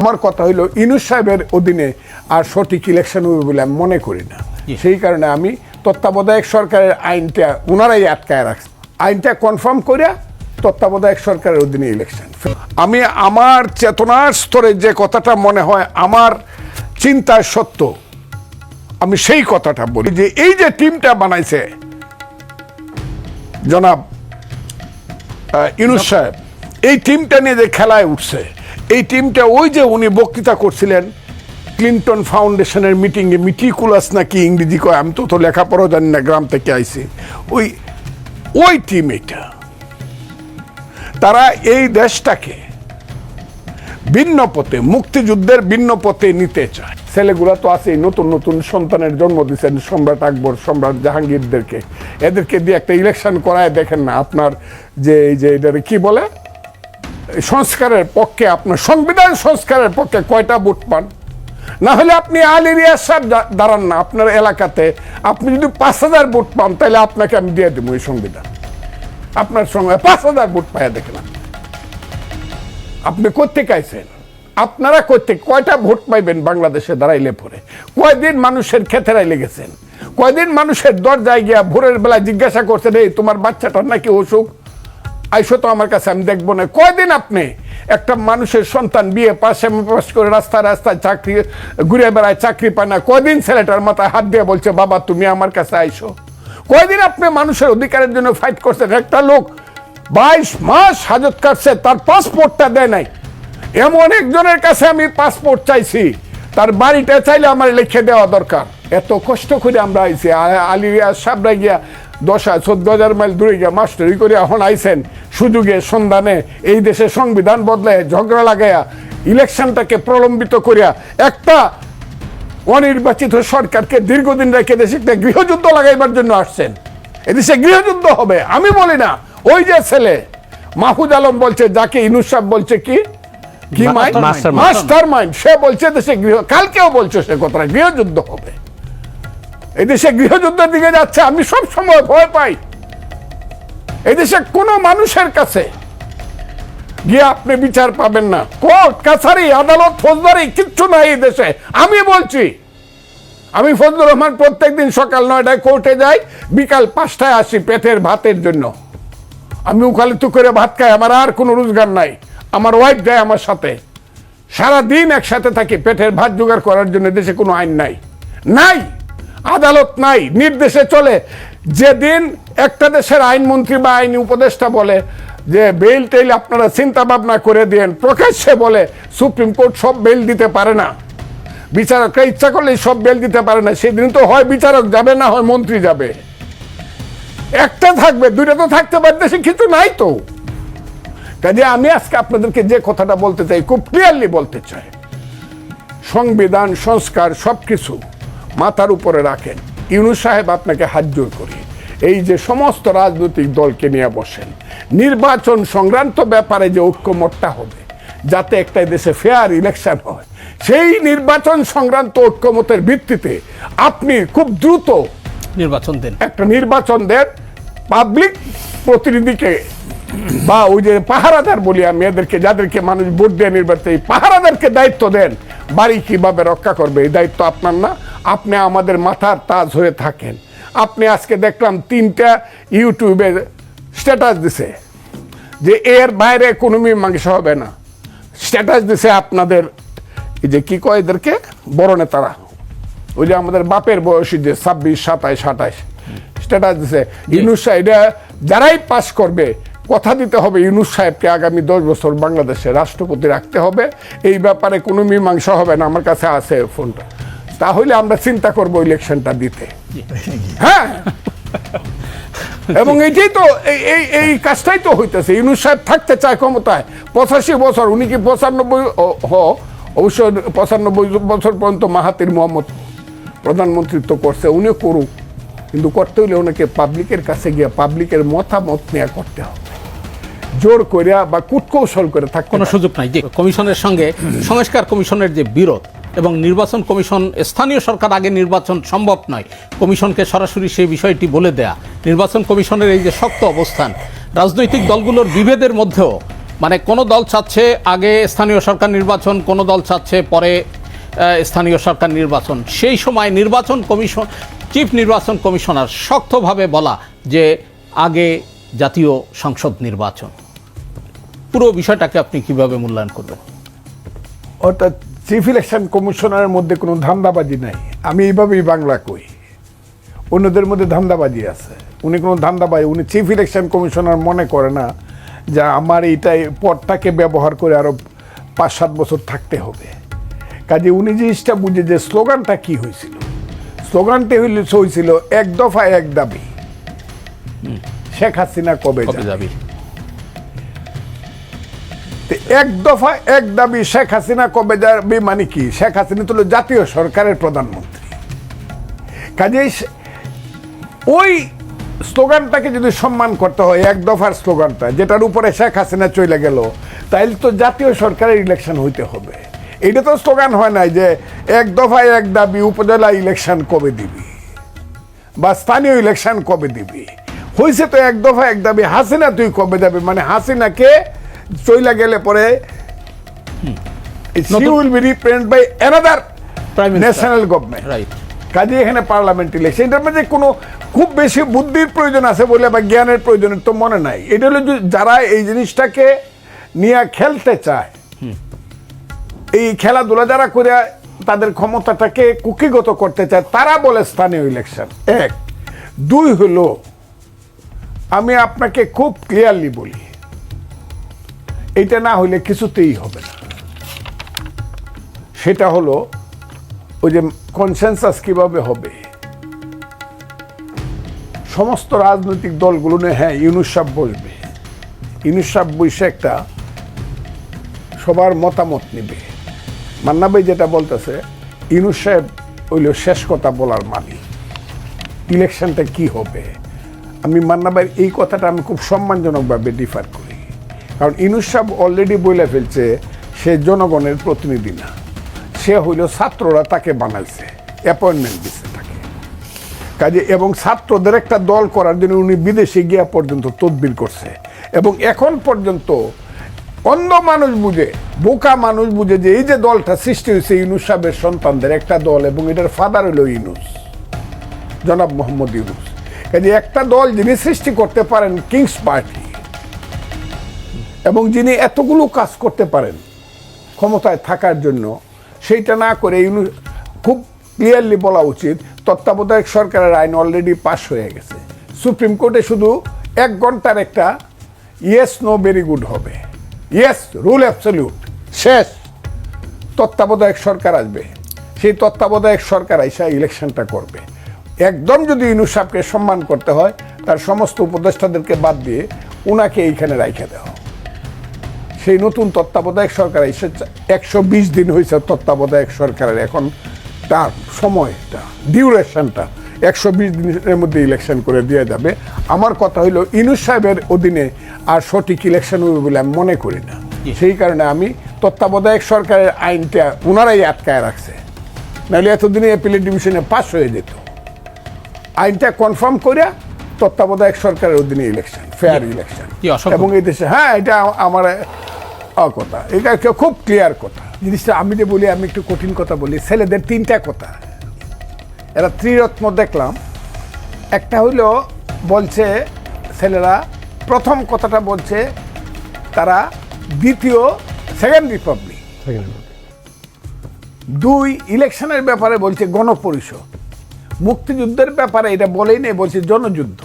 আমার কথা হইল ইনুস সাহেবের অধীনে আর সঠিক ইলেকশন হবে বলে আমি মনে করি না। সেই কারণে আমি তত্ত্বাবধায়ক সরকারের আইনটা ওনারাই আটকায় রাখছে। আইনটা কনফার্ম করিয়া তত্ত্বাবধায়ক সরকারের অধীনে ইলেকশন আমি আমার চেতনার স্তরে যে কথাটা মনে হয় আমার চিন্তার সত্য আমি সেই কথাটা বলি যে এই যে টিমটা বানাইছে জনাব ইউনুস সাহেব এই টিমটা নিয়ে যে খেলায় উঠছে এই টিমটা ওই যে উনি বক্তৃতা করছিলেন, ক্লিন্টন ফাউন্ডেশনের মিটিংয়ে মিটিকুলাস নাকি ইংরেজি কয়, আমি তো তো লেখাপড়াও জানি না, গ্রাম থেকে আইছি। ওই ওই টিম এটা। তারা এই দেশটাকে ভিন্ন পথে, মুক্তিযুদ্ধের ভিন্ন পথে নিতে চায়। ছেলেগুলা তো আছেই, নতুন নতুন সন্তানের জন্ম দিচ্ছেন সম্রাট আকবর, সম্রাট জাহাঙ্গীরদেরকে। এদেরকে দিয়ে একটা ইলেকশন করায় দেখেন না, আপনার যে এই যে এটারে কি বলে? সংস্কারের পক্ষে, আপনার সংবিধান সংস্কারের পক্ষে কয়টা ভোট পান? না হলে আপনি আলী রিয়াজ সাহেব দাঁড়ান না, আপনার এলাকাতে। আপনি যদি পাঁচ হাজার ভোট পান, তাহলে আপনাকে আমি দিয়ে দেবো এই সংবিধান। আপনার সঙ্গে পাঁচ হাজার ভোট পাইয়া দেখেন আপনি। কোথেকে আইছেন? আপনারা কোথেকে কয়টা ভোট পাইবেন বাংলাদেশে দাঁড়াইলে পরে? কয়দিন মানুষের ক্ষেতেরাই লেগেছেন কয়দিন মানুষের দরজায় গিয়া ভোরের বেলায় জিজ্ঞাসা করছেন, এই, তোমার বাচ্চাটার নাকি অসুখ? আইসো তো আমার কাছে, আমি দেখব না। কয়দিন আপনি একটা মানুষের সন্তান বিয়ে পাশে পাশ করে রাস্তায় রাস্তায় চাকরি, ঘুরে বেড়ায় চাকরি পায় না। কয়দিন ছেলেটার মাথায় হাত দিয়ে বলছে, বাবা, তুমি আমার কাছে আইসো। কয়দিন আপনি মানুষের অধিকারের জন্য ফাইট করছেন? একটা লোক বাইশ মাস হাজত কাটছে, তার পাসপোর্টটা দেয় নাই। এমন একজনের কাছে আমি পাসপোর্ট চাইছি। তার বাড়িটা চাইলে আমার লিখে দেওয়া দরকার। এত কষ্ট করে আমরা আইছি। আলিয়া সাবরা গিয়া দশা চোদ্দ হাজার মাইল দূরে গিয়া মাস্টারি করে এখন আইছেন। সুযোগে সন্ধানে এই দেশে সংবিধান বদলে ঝগড়া লাগাইয়া ইলেকশনটাকে প্রলম্বিত করিয়া একটা অনির্বাচিত সরকারকে দীর্ঘদিন রেখে দেশে একটা গৃহযুদ্ধ লাগাইবার জন্য আসছেন। এদেশে গৃহযুদ্ধ হবে আমি বলি না। ওই যে ছেলে মাহফুজ আলম বলছে যাকে ইনুস সাহেব বলছে কি? কি মাস্টার মাইন্ড? সে বলছে দেশে গৃহ কালকেও বলছে সে কথা গৃহযুদ্ধ হবে। এদেশে গৃহযুদ্ধের দিকে যাচ্ছে, আমি সব সময় ভয় পাই। এদেশে কোনো মানুষের কাছে গিয়ে আপনি বিচার পাবেন না। কোর্ট, কাছারি, আদালত, ফৌজদারি, কিচ্ছু নাই এই দেশে। আমি বলছি, আমি ফজলুর রহমান প্রত্যেকদিন সকাল নয়টায় কোর্টে যাই, বিকাল পাঁচটায় আসি পেটের ভাতের জন্য। আমি উকালিত করে ভাত খাই, আমার আর কোনো রোজগার নাই। আমার ওয়াইফ যায় আমার সাথে। সারা দিন একসাথে থাকি, পেটের ভাত জোগাড় করার জন্য দেশে কোনো আইন নাই। নাই! আদালত নাই, নির্দেশে চলে। যেদিন একটা দেশের আইনমন্ত্রী বা আইন উপদেষ্টা বলে যে বেল টেল আপনারা চিন্তা ভাবনা করে দিন প্রকাশ্যে বলে, সুপ্রিম কোর্ট সব বেল দিতে পারে না। বিচারকরা ইচ্ছা করলে সব বেল দিতে পারে না। সেদিন তো হয় বিচারক যাবে, না হয় মন্ত্রী যাবে। একটা থাকবে, দুইটা তো থাকতে পারে, দেশে কিছু নাই তো। কাজে আমি আজকে আপনাদেরকে যে কথাটা বলতে চাই, খুব ক্লিয়ারলি বলতে চাই। সংবিধান, সংস্কার সব কিছু মাথার উপরে রাখেন। ইউনুস সাহেব আপনাকে হাত জোর করি। এই যে সমস্ত রাজনৈতিক দলকে নিয়ে বসেন। নির্বাচন সংক্রান্ত ব্যাপারে যে ঐক্যমতটা হবে যাতে একটা দেশে ফেয়ার ইলেকশন হয় সেই নির্বাচন সংক্রান্ত ঐক্যমতের ভিত্তিতে আপনি খুব দ্রুত নির্বাচন দেন। একটা নির্বাচন দেন। পাবলিক প্রতিনিধিকে বা ওই যে পাহারাদার বলি আমি এদেরকে যাদেরকে মানুষ ভোট দিয়ে নির্বাচন এই পাহারাদারকে দায়িত্ব দেন। বাড়ি কীভাবে রক্ষা করবে এই দায়িত্ব আপনার না। আপনি আমাদের মাথার তাজ হয়ে থাকেন। আপনি আজকে দেখলাম তিনটা ইউটিউবে স্ট্যাটাস দিছে যে এর বাইরে কোনো মীমাংসা হবে না। স্ট্যাটাস দিছে আপনাদের এই যে কি কয় এদেরকে? বড় নেতারা। ওই যে আমাদের বাপের বয়সী যে ছাব্বিশ সাতাইশ আঠাইশ। স্ট্যাটাস দিছে। ইউনুস এটা যারাই পাস করবে কথা দিতে হবে ইউনুস সাহেবকে আগামী দশ বছর বাংলাদেশে রাষ্ট্রপতি রাখতে হবে। এই ব্যাপারে কোনো মীমাংসা হবে না। আমার কাছে আছে ফোনটা। তাহলে আমরা চিন্তা করব ইলেকশনটা দিতে। হ্যাঁ? এবং এইটাই তো এই এই কাজটাই তো হইতেছে। ইউনুস সাহেব থাকতে চায় ক্ষমতায়। পঁচাশি বছর উনি কি পঁচানব্বই হ অবশ্য পঁচানব্বই বছর পর্যন্ত মাহাতির মোহাম্মদ প্রধানমন্ত্রিত্ব করছে উনিও করুক। কিন্তু করতে হলে ওনাকে পাবলিকের কাছে গিয়ে পাবলিকের মতামত নেওয়া করতে হবে। জোর করিয়া বা কুটকৌশল করে থাকতে কোনো সুযোগ নাই। যে কমিশনের সঙ্গে সংস্কার কমিশনের যে বিরোধ এবং নির্বাচন কমিশন, স্থানীয় সরকার আগে নির্বাচন সম্ভব নয়। কমিশনকে সরাসরি সেই বিষয়টি বলে দেয়া। নির্বাচন কমিশনের এই যে শক্ত অবস্থান, রাজনৈতিক দলগুলোর বিভেদের মধ্যেও মানে কোন দল চাচ্ছে আগে স্থানীয় সরকার নির্বাচন, কোন দল চাচ্ছে পরে স্থানীয় সরকার নির্বাচন। সেই সময় নির্বাচন কমিশন, চিফ নির্বাচন কমিশনার শক্তভাবে বলা যে আগে জাতীয় সংসদ নির্বাচন। পুরো বিষয়টাকে আপনি কীভাবে মূল্যায়ন করবেন? অর্থাৎ চিফ ইলেকশন কমিশনারের মধ্যে কোনো ধান্দাবাজি নাই। আমি এইভাবেই বাংলা কই। অন্যদের মধ্যে ধান্দাবাজি আছে। উনি কোনো ধান্দাবাজি উনি চিফ ইলেকশন কমিশনার মনে করে না যে আমার এইটাই পদটাকে ব্যবহার করে আরও পাঁচ সাত বছর থাকতে হবে। কাজে উনি জিনিসটা বুঝে যে স্লোগানটা কি হয়েছিল। স্লোগানটা হইল হয়েছিল এক দফা এক দাবি। শেখ হাসিনা কবে যাবে? এক দফা, এক দাবি শেখ হাসিনা কবে যাবে মানে কি? শেখ হাসিনা তো জাতীয় সরকারের প্রধানমন্ত্রী। কাজেই ওই স্লোগানটাকে যদি সম্মান করতে হয়, এক দফার স্লোগানটা, যেটার উপরে শেখ হাসিনা চলে গেল, তাইলে তো জাতীয় সরকারের ইলেকশন হইতে হবে। এটা তো স্লোগান হয় নাই যে এক দফায় এক দাবি, উপজেলা ইলেকশন কবে দিবি? বা স্থানীয় ইলেকশন কবে দিবি? হয়েছে তো এক দফা এক দাবি, হাসিনা তুই কবে যাবে? মানে হাসিনাকে চইলা গেলে পরে she will be represent by another Minister. National government right কাজে এখানে পার্লামেন্ট ইলেকশন এটার মধ্যে কোনো খুব বেশি বুদ্ধির প্রয়োজন আছে বলে বা জ্ঞানের প্রয়োজন তো মনে নাই। এটা হলো যারা এই জিনিসটাকে নিয়ে খেলতে চায় এই খেলাধুলা যারা করে তাদের ক্ষমতাটাকে কুকিগত করতে চায় তারা বলে স্থানীয় ইলেকশন এক। দুই হলো আমি আপনাকে খুব ক্লিয়ারলি বলি এটা না হইলে কিছুতেই হবে না। সেটা হলো ওই যে কনসেনসাস কীভাবে হবে? সমস্ত রাজনৈতিক দলগুলো হ্যাঁ ইউনুস বসবে। ইউনুস বসে একটা সবার মতামত নেবে। মান্না ভাই যেটা বলতেছে, ইউনুস সাহেব হইল শেষ কথা বলার মালিক। ইলেকশনটা কি হবে? আমি মান্না ভাইয়ের এই কথাটা আমি খুব সম্মানজনকভাবে ডিফার করি। কারণ ইনুস সাহেব অলরেডি বলে ফেলছে, সে জনগণের প্রতিনিধি না। সে হইল ছাত্ররা তাকে বানাইছে অ্যাপয়েন্টমেন্ট দিচ্ছে তাকে। কাজে এবং ছাত্রদের একটা দল করার জন্য উনি বিদেশে গিয়া পর্যন্ত তদবির করছে। এবং এখন পর্যন্ত অন্ধ মানুষ বুঝে, বোকা মানুষ বুঝে যে এই যে দলটা সৃষ্টি হয়েছে ইউনুস সাহেবের সন্তানদের, একটা দল এবং এটার ফাদার হলো ইউনুস, জনাব মোহাম্মদ ইউনুস। কাজে একটা দল যিনি সৃষ্টি করতে পারেন কিংস পার্টি এবং যিনি এতগুলো কাজ করতে পারেন ক্ষমতায় থাকার জন্য সেইটা না করে ইউনু খুব ক্লিয়ারলি বলা উচিত তত্ত্বাবধায়ক সরকারের আইন অলরেডি পাশ হয়ে গেছে। সুপ্রিম কোর্টে শুধু এক ঘণ্টার একটা ইয়েস নো ভেরি গুড হবে। ইয়েস রুল অ্যাবসলিউট শেষ। তত্ত্বাবধায়ক সরকার আসবে। সেই তত্ত্বাবধায়ক সরকার আইসা ইলেকশনটা করবে। একদম যদি ইউনুস সাহেবকে সম্মান করতে হয় তার সমস্ত উপদেষ্টাদেরকে বাদ দিয়ে ওনাকে এইখানে রাইখে দেওয়া। সেই নতুন তত্ত্বাবধায়ক সরকার এসে একশো বিশ দিন হয়েছে তত্ত্বাবধায়ক সরকারের এখন। তার সময়টা ডিউরেশনটা একশো বিশ দিনের মধ্যে ইলেকশন করে দিয়ে যাবে। আমার কথা হইল ইনুস সাহেবের অধীনে আর সঠিক ইলেকশন হবে বলে আমি মনে করি না। সেই কারণে আমি তত্ত্বাবধায়ক সরকারের আইনটা ওনারাই আটকায় রাখছে। নাহলে এতদিনে অ্যাপিলেট ডিভিশনে পাস হয়ে যেত। আইনটা কনফার্ম করে তত্ত্বাবধায়ক সরকারের অধীনে ইলেকশন ফেয়ার ইলেকশন এবং এই দেশে হ্যাঁ এটা আমার আ, কথা এটা খুব ক্লিয়ার কথা। জিনিসটা আমি যে বলি আমি একটু কঠিন কথা বলি। ছেলেদের তিনটা কথা। এরা ত্রিরত্ন দেখলাম। একটা হইল বলছে ছেলেরা প্রথম কথাটা বলছে তারা দ্বিতীয় সেকেন্ড রিপাবলিক দুই ইলেকশনের ব্যাপারে বলছে গণপরিষদ। মুক্তিযুদ্ধের ব্যাপারে এটা বলেই নেই বলছে জনযুদ্ধ।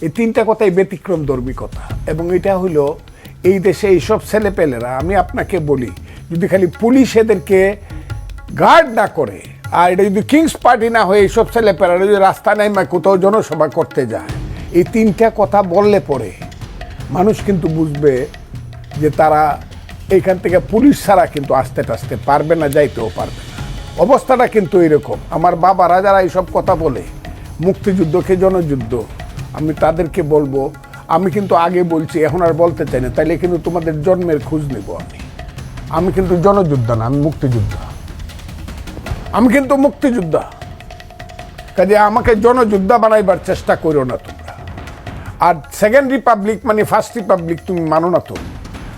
এই তিনটা কথাই ব্যতিক্রম ধর্মী কথা। এবং এটা হলো এই দেশে এইসব ছেলেপেলেরা, আমি আপনাকে বলি, যদি খালি পুলিশ এদেরকে গার্ড না করে, আর এটা যদি কিংস পার্টি না হয়ে এইসব ছেলেপেলেরা যদি রাস্তা নেমে কোথাও জনসভা করতে যায়, এই তিনটা কথা বললে পরে মানুষ কিন্তু বুঝবে যে তারা এইখান থেকে পুলিশ ছাড়া কিন্তু আসতে টাসতে পারবে না, যাইতেও পারবে না। অবস্থাটা কিন্তু এরকম আমার বাবারা যারা এইসব কথা বলে, মুক্তিযুদ্ধকে জনযুদ্ধ, আমি তাদেরকে বলব আমি কিন্তু আগে বলছি, এখন আর বলতে চাই না। তাইলে কিন্তু তোমাদের জন্মের খোঁজ নেব আমি। আমি কিন্তু জনযোদ্ধা না, আমি মুক্তিযোদ্ধা। আমি কিন্তু মুক্তিযোদ্ধা। কাজে আমাকে জনযোদ্ধা বানাইবার চেষ্টা করো না তোমরা। আর সেকেন্ড রিপাবলিক মানে ফার্স্ট রিপাবলিক তুমি মানো না তো।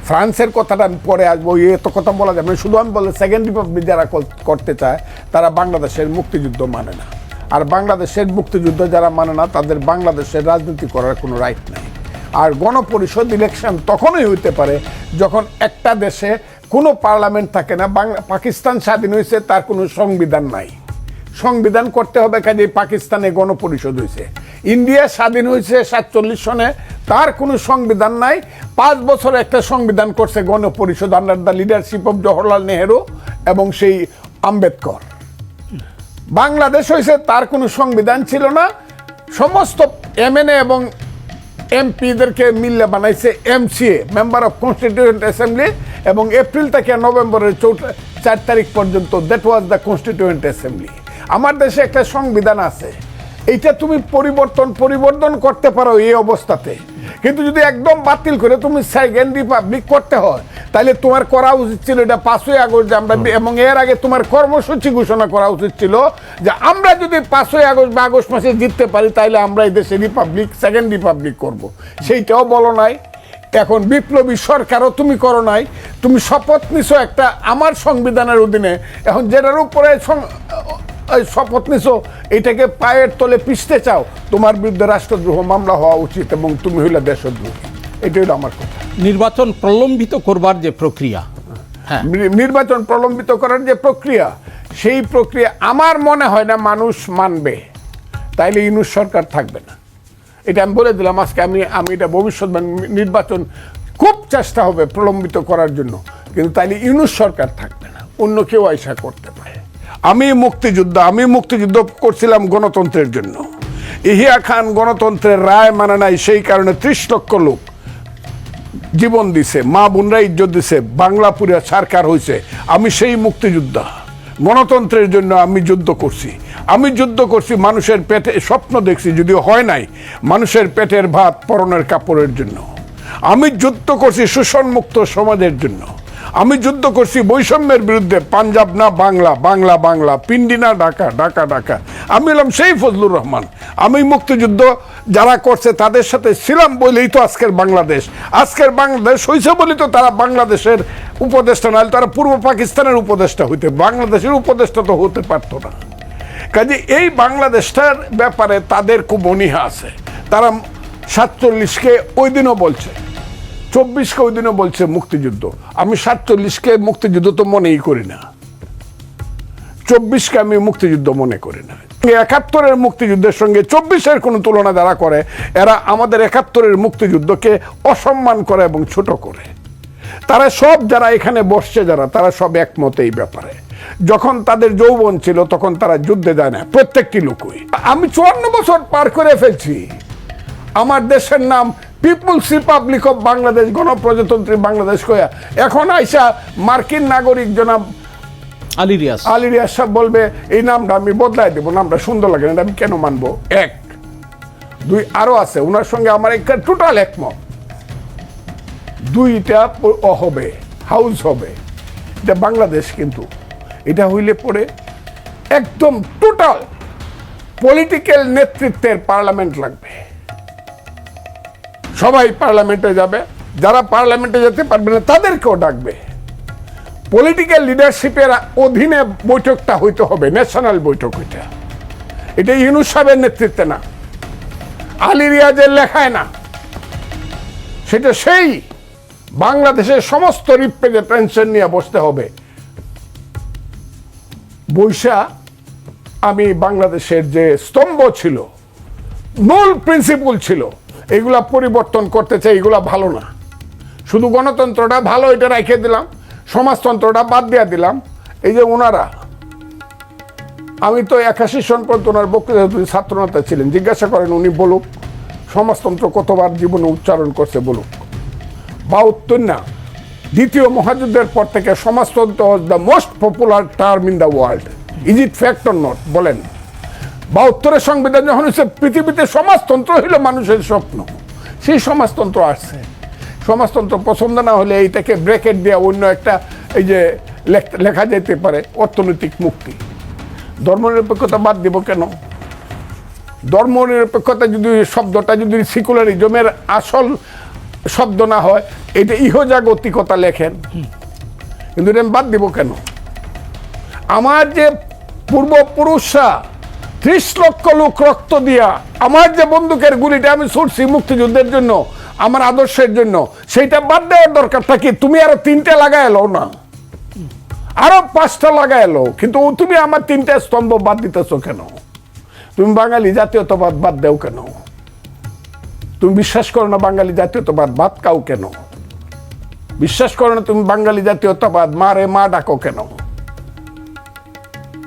ফ্রান্সের কথাটা আমি পরে আসব এত কথা বলা যাবে না। শুধু আমি বলে সেকেন্ড রিপাবলিক যারা করতে চায়, তারা বাংলাদেশের মুক্তিযুদ্ধ মানে না। আর বাংলাদেশের মুক্তিযুদ্ধ যারা মানে না, তাদের বাংলাদেশের রাজনীতি করার কোনো রাইট নাই। আর গণপরিষদ ইলেকশন তখনই হইতে পারে যখন একটা দেশে কোনো পার্লামেন্ট থাকে না, বাংলা, পাকিস্তান স্বাধীন হয়েছে তার কোনো সংবিধান নাই। সংবিধান করতে হবে কাজে পাকিস্তানে গণপরিষদ হয়েছে ইন্ডিয়া স্বাধীন হয়েছে সাতচল্লিশ সনে, তার কোনো সংবিধান নাই। পাঁচ বছর একটা সংবিধান করছে গণপরিষদ under the leadership of Jawaharlal Nehru এবং সেই আম্বেদকর। বাংলাদেশ হয়েছে তার কোনো সংবিধান ছিল না। সমস্ত এমএনএ এবং এমপিদেরকে মিললে বানাইছে MCA member of constituent assembly এবং এপ্রিল থেকে নভেম্বরের চৌঠা, চার তারিখ পর্যন্ত that was the constituent assembly আমার দেশে একটা সংবিধান আছে। এইটা তুমি পরিবর্তন পরিবর্তন করতে পারো এই অবস্থাতে। কিন্তু যদি একদম বাতিল করে তুমি সেকেন্ড রিপাবলিক করতে হয় তাহলে তোমার করা উচিত ছিল এটা পাঁচই আগস্ট যে আমরা এবং এর আগে তোমার কর্মসূচি ঘোষণা করা উচিত ছিল যে আমরা যদি পাঁচই আগস্ট বা আগস্ট মাসে জিততে পারি তাহলে আমরা এই দেশে রিপাবলিক সেকেন্ড রিপাবলিক করব। সেইটাও বলো নাই। এখন বিপ্লবী সরকারও তুমি করো নাই। তুমি শপথ নিছো একটা আমার সংবিধানের অধীনে। এখন যেটার উপরে শপথ নিছো এটাকে পায়ের তলে পিষতে চাও তোমার বিরুদ্ধে রাষ্ট্রদ্রোহ মামলা হওয়া উচিত এবং তুমি হইলে দেশদ্রোহী। এটাই হলো আমার কথা। নির্বাচন প্রলম্বিত করবার যে প্রক্রিয়া হ্যাঁ। নির্বাচন প্রলম্বিত করার যে প্রক্রিয়া সেই প্রক্রিয়া আমার মনে হয় না মানুষ মানবে। তাইলে ইনুস সরকার থাকবে না। এটা আমি বলে দিলাম আজকে আমি আমি এটা ভবিষ্যৎ নির্বাচন খুব চেষ্টা হবে প্রলম্বিত করার জন্য। কিন্তু তাইলে ইউনুস সরকার থাকবে না। অন্য কেউ আইসা করতে পারে। আমি মুক্তিযুদ্ধ আমি মুক্তিযুদ্ধ করছিলাম গণতন্ত্রের জন্য। ইহিয়া খান গণতন্ত্রের রায় মানে নাই, সেই কারণে ত্রিশ লক্ষ লোক জীবন দিছে, মা বোনরা ইজ্জত দিছে, বাংলা বাংলাপুরে সরকার হয়েছে আমি সেই মুক্তিযোদ্ধা। গণতন্ত্রের জন্য আমি যুদ্ধ করছি। আমি যুদ্ধ করছি মানুষের পেটে, স্বপ্ন দেখছি, যদিও হয় নাই, মানুষের পেটের ভাত পরনের কাপড়ের জন্য। আমি যুদ্ধ করছি শোষণমুক্ত সমাজের জন্য। আমি যুদ্ধ করছি বৈষম্যের বিরুদ্ধে, পাঞ্জাব না বাংলা বাংলা বাংলা, পিন্ডি না ঢাকা ঢাকা ঢাকা। আমি হলাম সেই ফজলুর রহমান। আমি মুক্তিযুদ্ধ যারা করছে তাদের সাথে ছিলাম বলেই তো আজকের বাংলাদেশ। আজকের বাংলাদেশ হয়েছে বলেই তো তারা বাংলাদেশের উপদেষ্টা, নাহলে তারা পূর্ব পাকিস্তানের উপদেষ্টা হইতে, বাংলাদেশের উপদেষ্টা তো হতে পারতো না। কাজে এই বাংলাদেশটার ব্যাপারে তাদের খুব অনীহা আছে। তারা সাতচল্লিশকে ওই দিনও বলছে। চব্বিশকে ওই দিনও বলছে মুক্তিযুদ্ধ। আমি সাতচল্লিশকে মুক্তিযুদ্ধ তো মনেই করি না। চব্বিশকে আমি মুক্তিযুদ্ধ মনে করি না। একাত্তরের মুক্তিযুদ্ধের সঙ্গে চব্বিশের কোনো তুলনা যারা করে, এরা আমাদের একাত্তরের মুক্তিযুদ্ধকে অসম্মান করে এবং ছোট করে। তারা সব যারা এখানে বসছে যারা, তারা সব একমত এই ব্যাপারে। যখন তাদের যৌবন ছিল, তখন তারা যুদ্ধে যায় না, প্রত্যেকটি লোকই। আমি চুয়ান্ন বছর পার করে ফেলছি। আমার দেশের নাম পিপুলস রিপাবলিক অফ বাংলাদেশ গণপ্রজাতন্ত্রী বাংলাদেশ কয়া এখন আইসা মার্কিন নাগরিক জনাব আলী রিয়াজ। আলী রিয়াজ সাহেব বলবে এই নামটা আমি বদলাই দেবো নামটা সুন্দর লাগে না আমি কেন মানবো? এক। দুই আরও আছে ওনার সঙ্গে আমার একটা টোটাল একমত। দুইটা হবে হাউস হবে এটা বাংলাদেশ কিন্তু। এটা হইলে পরে একদম টোটাল পলিটিক্যাল নেতৃত্বের পার্লামেন্ট লাগবে। সবাই পার্লামেন্টে যাবে, যারা পার্লামেন্টে যেতে পারবে না, তাদেরকেও ডাকবে। পলিটিক্যাল লিডারশিপের অধীনে বৈঠকটা হইতে হবে ন্যাশনাল বৈঠক ওইটা এটা ইউনুস সাহেবের নেতৃত্বে না। আলী রিয়াজের লেখায় না। সেটা সেই বাংলাদেশের সমস্ত রিপ্রেজেন্টেশন নিয়ে বসতে হবে। বৈশা, আমি বাংলাদেশের যে স্তম্ভ ছিল মূল প্রিন্সিপল ছিল এগুলা পরিবর্তন করতে চাই এগুলা ভালো না। শুধু গণতন্ত্রটা ভালো, এটা রেখে দিলাম। সমাজতন্ত্রটা বাদ দিয়ে দিলাম। এই যে ওনারা, আমি তো একাশি সন পর্যন্ত ওনার বক্তৃতা ছাত্রনেতা ছিলেন। জিজ্ঞাসা করেন, উনি বলুক, সমাজতন্ত্র কতবার জীবনে উচ্চারণ করছে বলুক? বাহাত্তর না, দ্বিতীয় মহাযুদ্ধের পর থেকে সমাজতন্ত্র the most popular term in the world is it fact or not বলেন। বাহাত্তরের সংবিধান যখন হচ্ছে পৃথিবীতে সমাজতন্ত্র হইল মানুষের স্বপ্ন। সেই সমাজতন্ত্র আসছে। সমাজতন্ত্র পছন্দ না হলে এইটাকে ব্রেকেট দেওয়া অন্য একটা এই যে লেখ- যেতে পারে, অর্থনৈতিক মুক্তি। ধর্মনিরপেক্ষতা বাদ দিব কেন? ধর্ম নিরপেক্ষতা যদি শব্দটা যদি সিকুলারিজমের আসল শব্দ না হয়, এটা ইহজাগতিকতা লেখেন। কিন্তু এটা বাদ দিব কেন? আমার যে পূর্বপুরুষরা ত্রিশ লক্ষ লোক রক্ত দিয়া, আমার যে বন্দুকের গুলিটা আমি ছুটছি মুক্তিযুদ্ধের জন্য, আমার আদর্শের জন্য, সেইটা বাদ দেওয়ার দরকারটা কি তুমি আরও তিনটে লাগাই এলো না। আরও পাঁচটা লাগাই এলো কিন্তু তুমি আমার তিনটা স্তম্ভ বাদ দিতেছ কেন? তুমি বাঙালি জাতীয়তাবাদ বাদ দেও কেন? তুমি বিশ্বাস করো না বাঙালি জাতীয়তাবাদ বাদ কাও কেন? বিশ্বাস করো না তুমি বাঙালি জাতীয়তাবাদ মারে মা ডাকো কেন?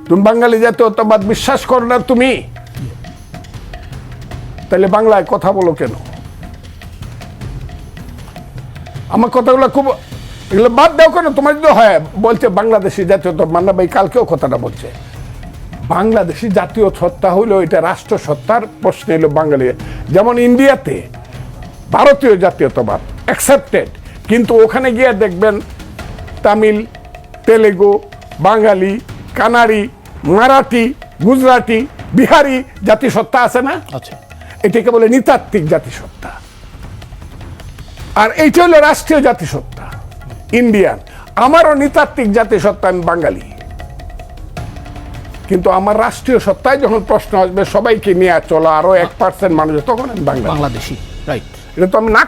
তুমি বাঙালি জাতীয়তাবাদ বিশ্বাস করো না তুমি। তাহলে বাংলায় কথা বলো কেন? আমার কথাগুলো খুব এগুলো বাদ দাও কেন? তোমার যদি হয়, বলছে বাংলাদেশি জাতীয়তা মান্না ভাই কালকেও কথাটা বলছে। বাংলাদেশি জাতীয় সত্তা হইল এটা রাষ্ট্র সত্তার প্রশ্ন এলো বাঙালি। যেমন ইন্ডিয়াতে ভারতীয় জাতীয়তাবাদ অ্যাকসেপ্টেড কিন্তু ওখানে গিয়ে দেখবেন তামিল, তেলেগু, বাঙালি, কানাড়ি মারাঠি গুজরাটি বিহারি জাতিসত্তা আছে না? আচ্ছা এটাকে বলে নৃতাত্ত্বিক জাতিসত্তা। আর এইটা হলো রাষ্ট্রীয় জাতিসত্তা ইন্ডিয়ান। আমারও নৃতাত্ত্বিক জাতিসত্তা আমি বাঙালি। কিন্তু আমার রাষ্ট্রীয় সত্তায় যখন প্রশ্ন আসবে সবাইকে নিয়ে চলা আরও এক পার্সেন্ট মানুষ তখন আমি বাংলাদেশি রাইট এটা তো আমি না